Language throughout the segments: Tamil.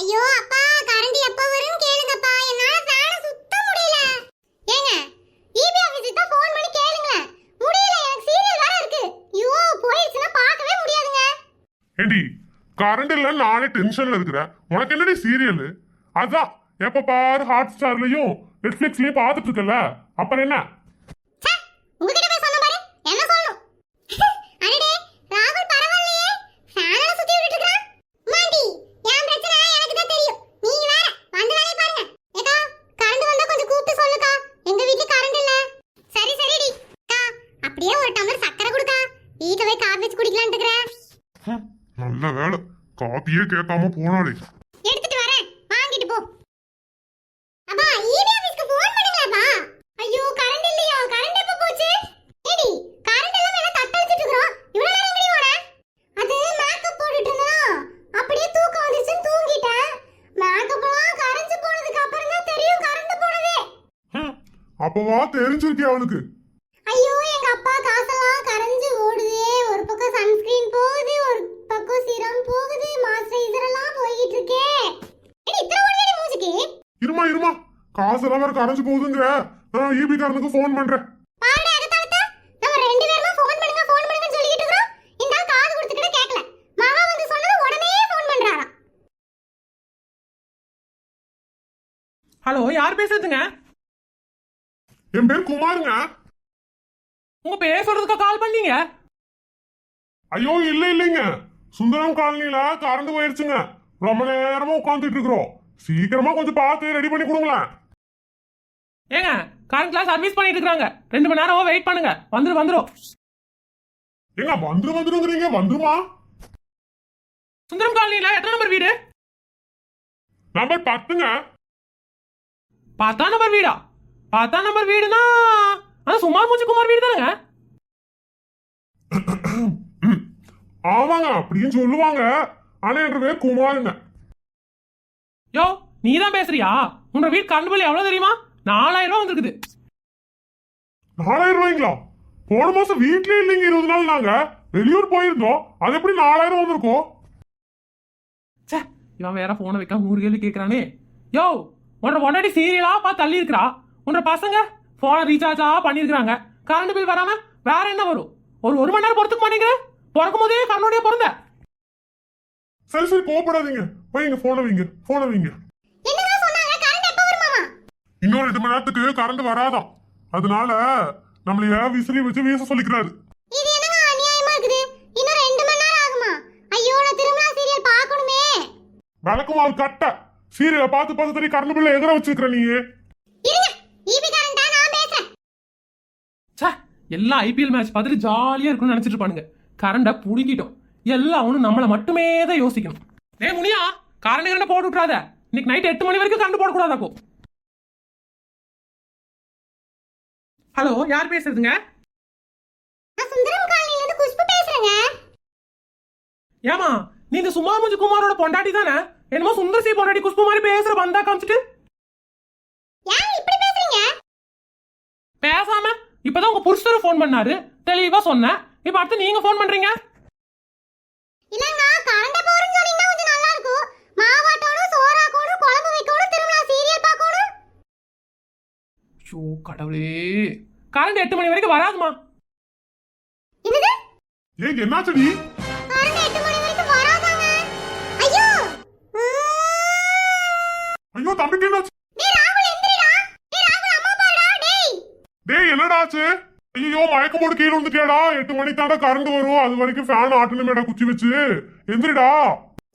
ஐயோ அப்பா கரண்ட் எப்ப வரும் கேளுங்கப்பா. என்னால ஃபேனை சுத்த முடியல. ஏங்க ஈபி ஆபீஸ்க்கு தான் ஃபோன் பண்ணி கேளுங்க முடியல எனக்கு சீரியல் வேற இருக்கு. ஐயோ போயிடுச்சுனா பார்க்கவே முடியாதுங்க. ஏண்டி கரண்ட் இல்ல நானே டென்ஷன்ல இருக்கிறேன். உனக்கு என்னடி சீரியல் அதான் எப்ப பாரு ஹாட் ஸ்டார்லயும் நெட்ஃபிளிக்ஸ்லயும் பார்த்துட்டு இருக்கல அப்புறம் என்ன ச்சே, உங்ககிட்ட போய் சொன்ன பாரு என்ன சொல்லணும் அடடே ராகுல் பரவாயில்லையே ஃபேனால சுத்தி விட்டுட்டு இருக்கான் மாண்டி என் பிரச்சனை எனக்கு தான் தெரியும் நீங்க வேற வந்து வேலைய பாருங்க ஏக்கா கரண்ட் வந்தா கொஞ்சம் கூப்பிட்டு சொல்லுக்கா எங்க வீட்ல கரண்ட் இல்ல சரி சரிடி அக்கா அப்படியே ஒரு டம்ளர் சக்கரை கொடுக்கா வீட்ல போய் காபி ஹம், நல்ல வேலை காப்பியே கேட்காம போனாலே எடுத்துட்டு வரேன். வாங்கிட்டு போ. அப்பா ஈபி ஆபீஸ்க்கு ஃபோன் பண்ணுங்களேப்பா? ஐயோ கரண்ட் இல்லையா. கரண்ட் எப்ப போச்சு? ஏடி கரண்ட் எல்லாம் வேணா தட்ட வச்சிட்டு இருக்கோம் இவ்வளவு நேரம் எங்கடி போன? அது மேக்கப் போட்டுட்டு இருந்தனா அப்படியே தூக்கம் வந்துச்சுன்னு தூங்கிட்டேன். மேக்கப் எல்லாம் கரைஞ்சு போனதுக்கு அப்புறம் தான் தெரியும் கரண்ட் போனதே. அப்பவா தெரிஞ்சிருக்கே அவனுக்கு. இருமா காசெல்லாம் வேற கரைஞ்சு போகுதுங்கிற நான் ஈபி காரனுக்கு ஃபோன் பண்றேன். ஹலோ யார் பேசுறதுங்க? என் பேர் குமாருங்க. உங்க பேர் சொல்றதுக்கு கால் பண்ணீங்க? ஐயோ இல்ல இல்லைங்க. சுந்தரம் காலனில கரண்ட் போயிருச்சுங்க. ரொம்ப நேரமா உட்காந்துட்டு இருக்கிறோம். சீக்கிரமா கொஞ்சம் பார்த்து ரெடி பண்ணி கொடுங்களேன். ஏங்க கரண்ட் கிளாஸ் சர்வீஸ் பண்ணிட்டு இருக்காங்க ரெண்டு மணி நேரம் வெயிட் பண்ணுங்க. வந்துரு வந்துரும் ஏங்க வந்துரு வந்துருங்கிறீங்க வந்துருமா? சுந்தரம் காலனில எத்தனை நம்பர் வீடு? நம்பர் பத்துங்க. பத்தாம் நம்பர் வீடா? பத்தாம் நம்பர் வீடுனா அது சுமார் மூச்சு குமார் வீடு தானேங்க. ஆமாங்க அப்படின்னு சொல்லுவாங்க. ஆனா என் பேர் குமாருங்க. யோ நீ தான் பேசுறியா? உங்க வீடு கரண்ட் பில் எவ்வளவு தெரியுமா? நாலாயிரம் ரூபா வந்திருக்குது. நாலாயிரம் ரூபாய்ங்களா? போன மாசம் வீட்லயே இல்லைங்க இருபது நாள் நாங்க. வெளியூர் போயிருந்தோம். அது எப்படி நாலாயிரம் வந்திருக்கோம்? ச்சே இவன் வேற போனை வைக்காம நூறு கேள்வி கேட்கறானே யோ உன்னோட பொண்டாட்டி சீரியலா பார்த்து தள்ளி இருக்கிறா உன்னோட பசங்க போனை ரீசார்ஜா பண்ணிருக்காங்க கரண்ட் பில் வராம வேற என்ன வரும்? ஒரு ஒரு மணி நேரம் பொறுத்துக்க மாட்டேங்கிற. பிறக்கும் போதே கண்ணோடைய பிறந்த. சரி சரி கோவப்படாதீங்க. வைங்க போன வைங்க போன வைங்க என்னதான் சொன்னாங்க கரண்ட் எப்ப வருமாமா இன்னொரு ரெண்டு மணி நேரத்துக்கு கரண்ட் வராதாம். அதனால நம்மளைய விசிறி வச்சு வீச சொல்லிக்கிறாரு? இது என்னங்க அநியாயமா இருக்குது? இன்னும் ரெண்டு மணி நேரம் ஆகுமா? ஐயோ நான் திருமலா சீரியல் பார்க்கணுமே. விளக்குமாறு கட்ட. சீரியலை பார்த்து பார்த்து தெரிய கரண்ட் பில்ல எதிர வச்சிருக்கிற நீ இருங்க ஈபி கரண்டா நான் பேசுறேன். ச்சே எல்லாம் ஐபிஎல் மேட்ச் பார்த்துட்டு ஜாலியா இருக்கும்னு நினைச்சிட்டு இருப்பானுங்க. கரண்ட புடுங்கிட்டோம். எல்லாம் அவனு நம்மளை மட்டுமே தான் யோசிக்கணும். டேய் முனியா கரண்ட் கரண்ட் போட்டு விட்றாத இன்னைக்கு நைட் எட்டு மணி வரைக்கும் கரண்ட் போடக்கூடாதாக்கோ ஹலோ யார் பேசுறதுங்க? ஏமா நீ இந்த சும்மா முஞ்சு குமாரோட பொண்டாட்டி தானே? என்னமோ சுந்தரசி பொண்டாட்டி குஷ்பு மாதிரி பேசுற வந்தா காமிச்சிட்டு. பேசாம இப்பதான் உங்க புருஷர் ஃபோன் பண்ணாரு. தெளிவா சொன்னேன். இப்ப அடுத்து நீங்க ஃபோன் பண்றீங்க இல்லங்க கரண்ட் எப்ப வரும்னு சொன்னீங்கன்னா கொஞ்சம் நல்லா இருக்கும் மாவாட்டணும் சோறாக்கணும் குழம்பு வைக்கணும் திருமலா சீரியல் பார்க்கணும் ஐயோ கடவுளே. கரண்ட் எட்டு மணி வரைக்கும் வராதுமா ஏய் என்னாச்சடி மணி ஐயோ! தம்பிக்கு என்னாச்சு? டேய் ராகுல் எந்திரிடா. டேய் ராகுல் அம்மா பாடா டேய். டேய் என்னடா ஆச்சு? ஐயோ மயக்கம் போட்டு கீழே வந்துட்டியாடா எட்டு மணிக்கு தாண்டா கரண்ட் வரும். அது வரைக்கும் ஃபேன் ஆட்டணுமேடா குச்சி வச்சு. எந்திரிடா.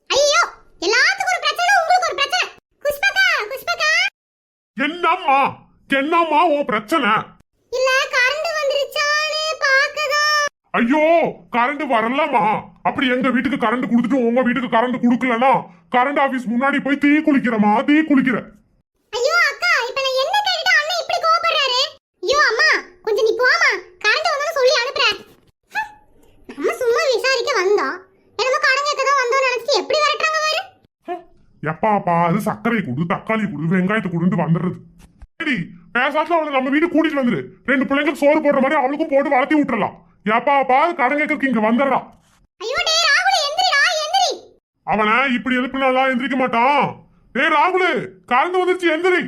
ஐயோ எல்லாத்துக்கும் ஒரு பிரச்சனை உங்களுக்கு ஒரு பிரச்சனை. குஷ்பகா குஷ்பகா என்னம்மா? என்னம்மா உன் பிரச்சனை? இல்ல கரண்ட் வந்துருச்சான்னு பாக்கதா ஐயோ கரண்ட் வரலமா அப்படி எங்க வீட்டுக்கு கரண்ட் கொடுத்துட்டு உங்க வீட்டுக்கு கரண்ட் கொடுக்கலனா கரண்ட் ஆபீஸ் முன்னாடி போய் தீ குளிக்கிறமா தீ குளிக்கிற. ஐயோ அக்கா இப்ப நான் என்ன கேட்டுட்டு அண்ணன் இப்படி கோவப்படுறாரு? ஐயோ அம்மா கொஞ்சம் நீ போமா கரண்ட் வந்தோன்னு சொல்லி அனுப்புறேன். நம்ம சும்மா விசாரிக்க வந்தோம். என்னமோ கடன் கேட்க தான் வந்தோம்னு நினைச்சிட்டு எப்படி வரட்டாங்க பாரு? எப்பா பாரு சர்க்கரை கொடு தக்காளி கொடு வெங்காயத்தை கொடுன்னு வந்துடுறது. சரி பேசாச்சும் அவளை நம்ம வீட்டுக்கு கூட்டிட்டு வந்துரு. ரெண்டு பிள்ளைங்களுக்கு சோறு போடுற மாதிரி அவளுக்கும் போட்டு வளர்த்தி விட்டுறலாம். எப்பா பாரு கடன் கேட்கறதுக்கு இங்க வந்துடுறா. அவனை இப்படி எழுப்பினாலாம் எந்திரிக்க மாட்டான். டேய் ராகுலு கரண்ட் வந்துருச்சு எந்திரி.